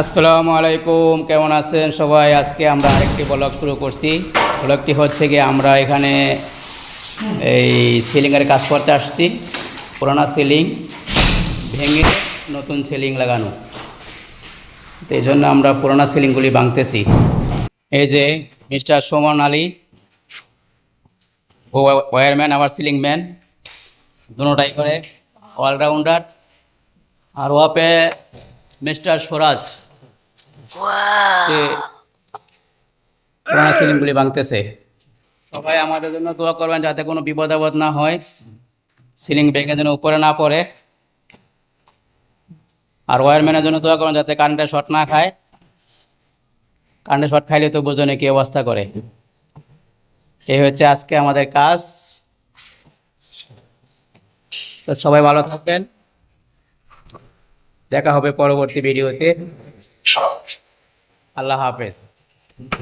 আসসালামু আলাইকুম, কেমন আছেন সবাই? আজকে আমরা আরেকটি ব্লগ শুরু করছি। ব্লগটি হচ্ছে গিয়ে আমরা এখানে এই সিলিংয়ের কাজ করতে আসছি। পুরোনো সিলিং ভেঙে নতুন সিলিং লাগানো। এই জন্য আমরা পুরোনো সিলিংগুলি ভাঙতেছি। এই যে মিস্টার সুমন আলী, ও ওয়ারম্যান, আবার সিলিং ম্যান, দুটাই করে অলরাউন্ডার। আর ওয়াপে মিস্টার স্বরাজ। সে পুরানা সিলিংগুলি ভাঙতেছে। সবাই আমাদের জন্য দোয়া করবেন যাতে কোনো বিপদ আপদ না হয়। সিলিং ভেঙে যেন উপরে না পড়ে। আর ওয়ারম্যানের জন্য দোয়া করবেন যাতে কারেন্টের শর্ট না খায়। কারেন্টের শর্ট খাইলে তো বোঝনে কি অবস্থা করে। এই হচ্ছে আজকে আমাদের কাজ। তো সবাই ভালো থাকবেন। দেখা হবে পরবর্তী ভিডিওতে। আল্লাহ হাফেজ।